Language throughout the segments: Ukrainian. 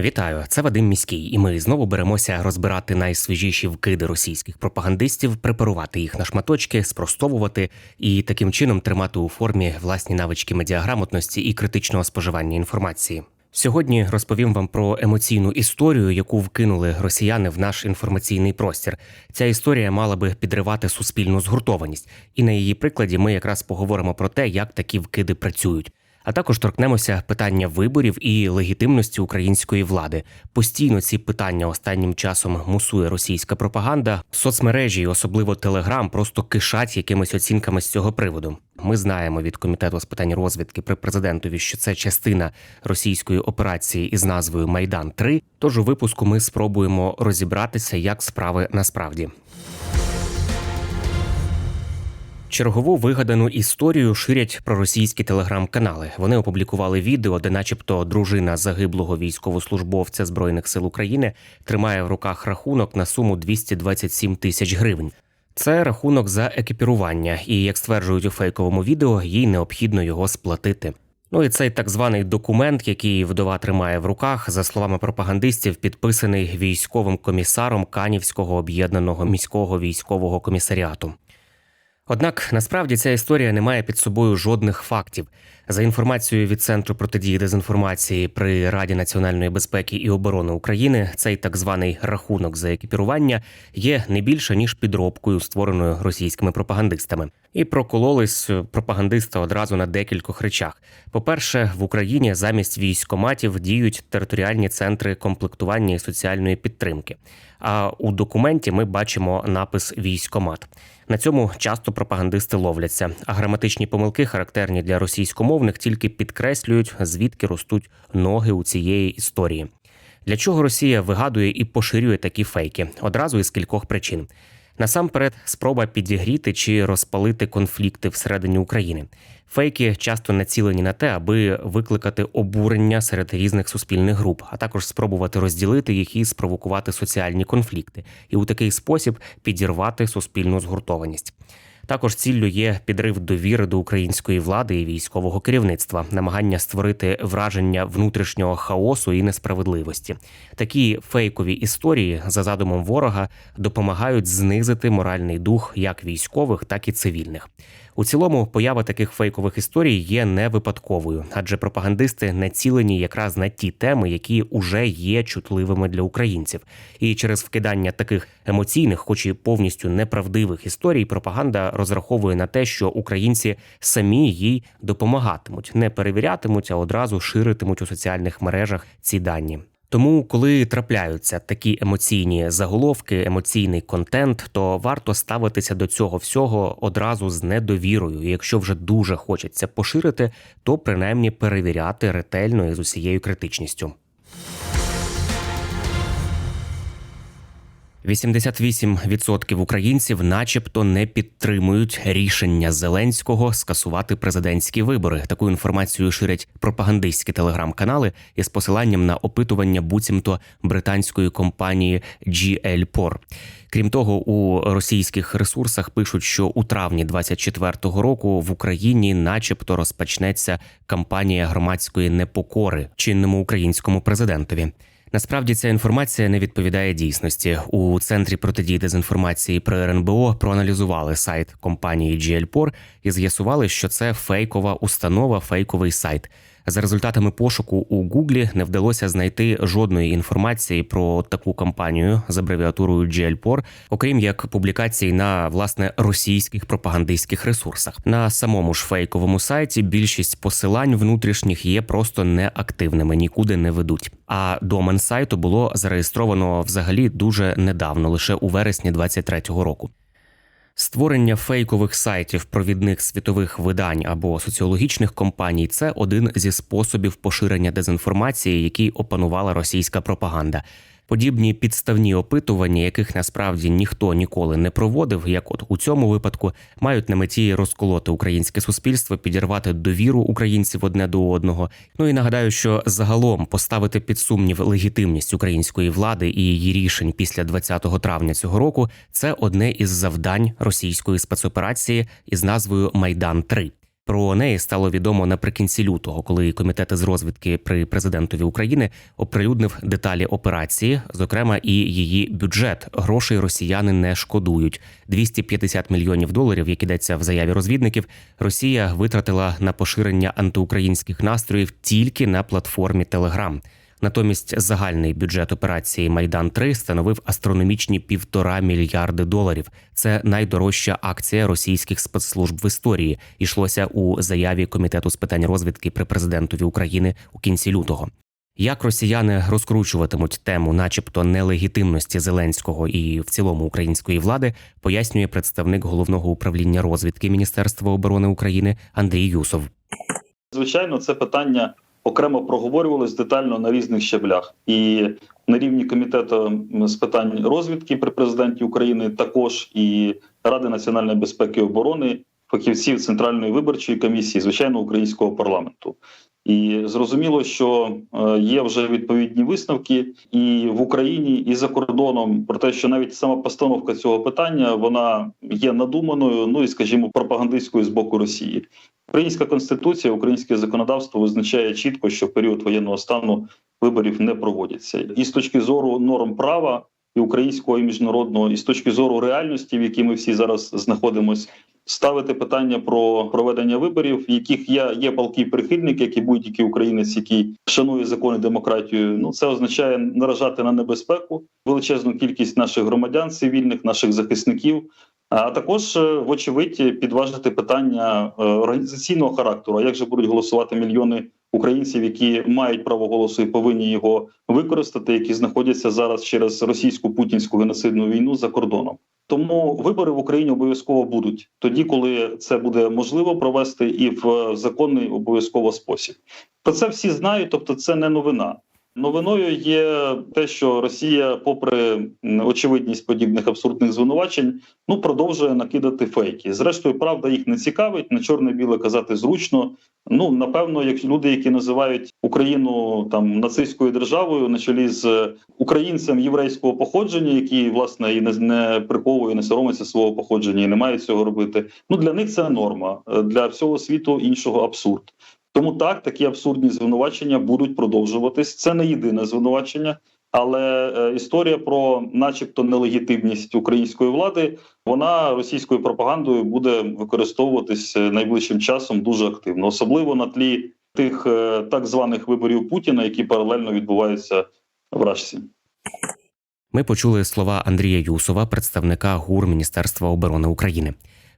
Вітаю, це Вадим Міський, і ми знову беремося розбирати найсвіжіші вкиди російських пропагандистів, препарувати їх на шматочки, спростовувати і таким чином тримати у формі власні навички медіаграмотності і критичного споживання інформації. Сьогодні розповім вам про емоційну історію, яку вкинули росіяни в наш інформаційний простір. Ця історія мала би підривати суспільну згуртованість, і на її прикладі ми якраз поговоримо про те, як такі вкиди працюють. А також торкнемося питання виборів і легітимності української влади. Постійно ці питання останнім часом мусує російська пропаганда. Соцмережі, особливо Телеграм, просто кишать якимись оцінками з цього приводу. Ми знаємо від комітету з питань розвідки при президентові, що це частина російської операції із назвою Майдан 3 Тож у випуску ми спробуємо розібратися, як справи насправді. Чергову вигадану історію ширять проросійські телеграм-канали. Вони опублікували відео, де, начебто, дружина загиблого військовослужбовця збройних сил України тримає в руках рахунок на суму 227 тисяч гривень. Це рахунок за екіпірування, і як стверджують у фейковому відео, їй необхідно його сплатити. Ну і цей так званий документ, який вдова тримає в руках, за словами пропагандистів, підписаний військовим комісаром Канівського об'єднаного міського військового комісаріату. Однак насправді ця історія не має під собою жодних фактів. За інформацією від Центру протидії дезінформації при Раді національної безпеки і оборони України, цей так званий рахунок за екіпірування є не більше ніж підробкою, створеною російськими пропагандистами. І прокололись пропагандисти одразу на декількох речах. По-перше, в Україні замість військоматів діють територіальні центри комплектування і соціальної підтримки. А у документі ми бачимо напис військомат. На цьому часто пропагандисти ловляться, а граматичні помилки, характерні для російськомовних, тільки підкреслюють, звідки ростуть ноги у цієї історії. Для чого Росія вигадує і поширює такі фейки одразу із кількох причин. Насамперед, спроба підігріти чи розпалити конфлікти всередині України. Фейки часто націлені на те, аби викликати обурення серед різних суспільних груп, а також спробувати розділити їх і спровокувати соціальні конфлікти, і у такий спосіб підірвати суспільну згуртованість. Також ціллю є підрив довіри до української влади і військового керівництва, намагання створити враження внутрішнього хаосу і несправедливості. Такі фейкові історії за задумом ворога допомагають знизити моральний дух як військових, так і цивільних. У цілому поява таких фейкових історій є не випадковою, адже пропагандисти націлені якраз на ті теми, які уже є чутливими для українців. І через вкидання таких емоційних, хоч і повністю неправдивих історій, пропаганда розраховує на те, що українці самі їй допомагатимуть, не перевірятимуть, а одразу ширитимуть у соціальних мережах ці дані. Тому, коли трапляються такі емоційні заголовки, емоційний контент, то варто ставитися до цього всього одразу з недовірою. І якщо вже дуже хочеться поширити, то принаймні перевіряти ретельно і з усією критичністю. 88% українців, начебто, не підтримують рішення Зеленського скасувати президентські вибори. Таку інформацію ширять пропагандистські телеграм-канали із посиланням на опитування буцімто британської компанії GL Por. Крім того, у російських ресурсах пишуть, що у травні 24-го року в Україні, начебто, розпочнеться кампанія громадської непокори чинному українському президентові. Насправді ця інформація не відповідає дійсності. У центрі протидії дезінформації при РНБО проаналізували сайт компанії GLPOR і з'ясували, що це фейкова установа, фейковий сайт. За результатами пошуку у Гуглі не вдалося знайти жодної інформації про таку компанію з абревіатурою GLPOR, окрім як публікацій на власне російських пропагандистських ресурсах. На самому ж фейковому сайті більшість посилань внутрішніх є просто неактивними, нікуди не ведуть. А домен сайту було зареєстровано взагалі дуже недавно, лише у вересні 23-го року. Створення фейкових сайтів провідних світових видань або соціологічних компаній це один зі способів поширення дезінформації, який опанувала російська пропаганда. Подібні підставні опитування, яких насправді ніхто ніколи не проводив, як от у цьому випадку, мають на меті розколоти українське суспільство, підірвати довіру українців одне до одного. Ну і нагадаю, що загалом поставити під сумнів легітимність української влади і її рішень після 20 травня цього року це одне із завдань російської спецоперації із назвою Майдан 3 Про неї стало відомо наприкінці лютого, коли комітет з розвідки при президентові України оприлюднив деталі операції, зокрема і її бюджет. Грошей росіяни не шкодують. 250 мільйонів доларів, як ідеться в заяві розвідників, Росія витратила на поширення антиукраїнських настроїв тільки на платформі Telegram. Натомість загальний бюджет операції Майдан 3 становив астрономічні півтора мільярди доларів. Це найдорожча акція російських спецслужб в історії. Ішлося у заяві комітету з питань розвідки при президентові України у кінці лютого. Як росіяни розкручуватимуть тему, начебто нелегітимності Зеленського і в цілому української влади, пояснює представник головного управління розвідки Міністерства оборони України Андрій Юсов. Звичайно, це питання окремо проговорювалось детально на різних щаблях, і на рівні комітету з питань розвідки при президенті України, також і Ради національної безпеки і оборони, фахівців центральної виборчої комісії, звичайно, українського парламенту. І зрозуміло, що е, є вже відповідні висновки і в Україні, і за кордоном про те, що навіть сама постановка цього питання вона є надуманою, ну і скажімо, пропагандистською з боку Росії. Українська конституція, українське законодавство визначає чітко, що в період воєнного стану виборів не проводяться, і з точки зору норм права і українського і міжнародного, і з точки зору реальності, в якій ми всі зараз знаходимося, ставити питання про проведення виборів, яких я є палкий прихильник, як і будь-який українець, який шанує закони демократію. Ну це означає наражати на небезпеку величезну кількість наших громадян, цивільних, наших захисників. А також, е, вочевидь, підважити питання е, організаційного характеру. Як же будуть голосувати мільйони українців, які мають право голосу і повинні його використати, які знаходяться зараз через російську путінську геноцидну війну за кордоном? Тому вибори в Україні обов'язково будуть тоді, коли це буде можливо провести, і в законний обов'язково спосіб. Про це всі знають, тобто це не новина. Новиною є те, що Росія, попри очевидність подібних абсурдних звинувачень, ну продовжує накидати фейки. Зрештою, правда їх не цікавить, на чорне-біле казати зручно. Ну напевно, як люди, які називають Україну там нацистською державою, на чолі з українцем єврейського походження, який власне і не, не приховує, не соромиться свого походження і не має цього робити. Ну для них це норма, Е, для всього світу іншого абсурд. Тому так, такі абсурдні звинувачення будуть продовжуватись. Це не єдине звинувачення, але е, історія про, начебто, нелегітимність української влади, вона російською пропагандою буде використовуватись е, найближчим часом дуже активно, особливо на тлі тих е, так званих виборів Путіна, які паралельно відбуваються в Рашці. Ми почули слова Андрія Юсова, представника ГУР Міністерства оборони України.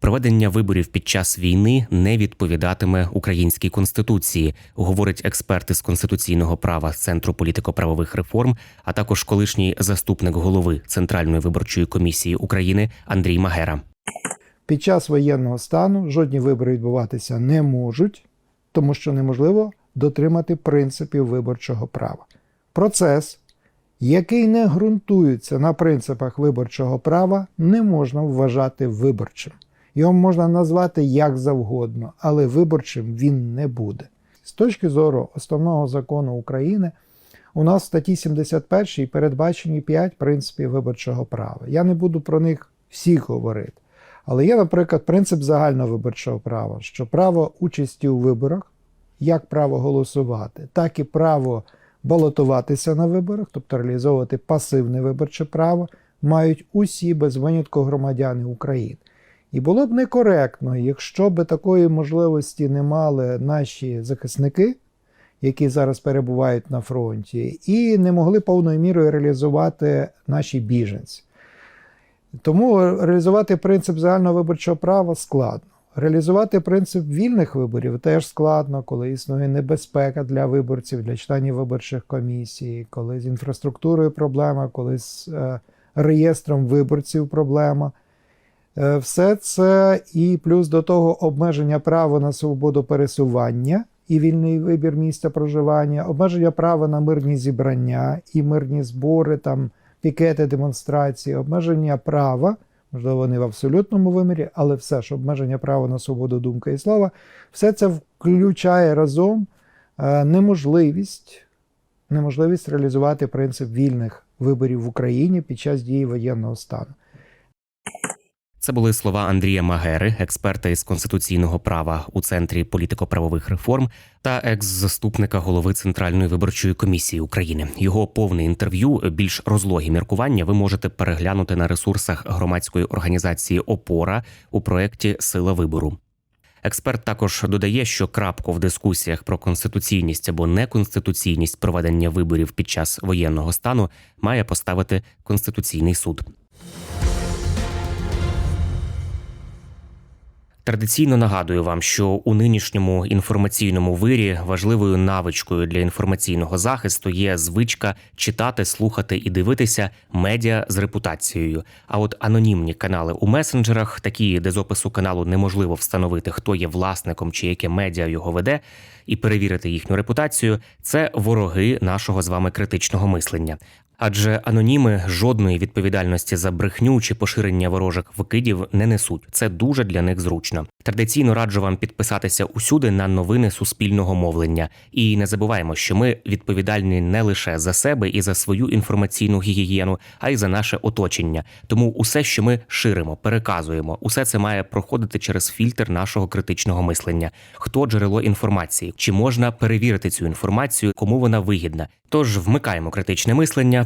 Проведення виборів під час війни не відповідатиме українській конституції, говорить експерт із конституційного права Центру політико-правових реформ, а також колишній заступник голови Центральної виборчої комісії України Андрій Магера. Під час воєнного стану жодні вибори відбуватися не можуть, тому що неможливо дотримати принципів виборчого права. Процес, який не ґрунтується на принципах виборчого права, не можна вважати виборчим. Його можна назвати як завгодно, але виборчим він не буде. З точки зору основного закону України, у нас в статті 71 передбачені 5 принципів виборчого права. Я не буду про них всіх говорити. Але є, наприклад, принцип загального виборчого права, що право участі у виборах, як право голосувати, так і право балотуватися на виборах, тобто реалізовувати пасивне виборче право, мають усі без винятку громадяни України. І було б некоректно, якщо б такої можливості не мали наші захисники, які зараз перебувають на фронті, і не могли повною мірою реалізувати наші біженці. Тому реалізувати принцип загального виборчого права складно. Реалізувати принцип вільних виборів теж складно, коли існує небезпека для виборців, для членів виборчих комісій, коли з інфраструктурою проблема, коли з е, реєстром виборців проблема. Е, Все це і плюс до того обмеження права на свободу пересування, і вільний вибір місця проживання, обмеження права на мирні зібрання і мирні збори, там пікети, демонстрації, обмеження права, можливо, не в абсолютному вимірі, але все ж обмеження права на свободу думки і слова, все це включає разом е, неможливість, неможливість реалізувати принцип вільних виборів в Україні під час дії воєнного стану. Це були слова Андрія Магери, експерта із конституційного права у центрі політико-правових реформ та екс-заступника голови Центральної виборчої комісії України. Його повне інтерв'ю, більш розлогі міркування, ви можете переглянути на ресурсах громадської організації Опора у проєкті Сила вибору. Експерт також додає, що крапку в дискусіях про конституційність або неконституційність проведення виборів під час воєнного стану має поставити Конституційний суд. Традиційно нагадую вам, що у нинішньому інформаційному вирі важливою навичкою для інформаційного захисту є звичка читати, слухати і дивитися медіа з репутацією. А от анонімні канали у месенджерах, такі, де з опису каналу неможливо встановити, хто є власником чи яке медіа його веде, і перевірити їхню репутацію, це вороги нашого з вами критичного мислення. Адже аноніми жодної відповідальності за брехню чи поширення ворожих викидів не несуть. Це дуже для них зручно. Традиційно раджу вам підписатися усюди на новини суспільного мовлення. І не забуваємо, що ми відповідальні не лише за себе і за свою інформаційну гігієну, а й за наше оточення. Тому усе, що ми ширимо, переказуємо, усе це має проходити через фільтр нашого критичного мислення. Хто джерело інформації? Чи можна перевірити цю інформацію, кому вона вигідна? Тож вмикаємо критичне мислення,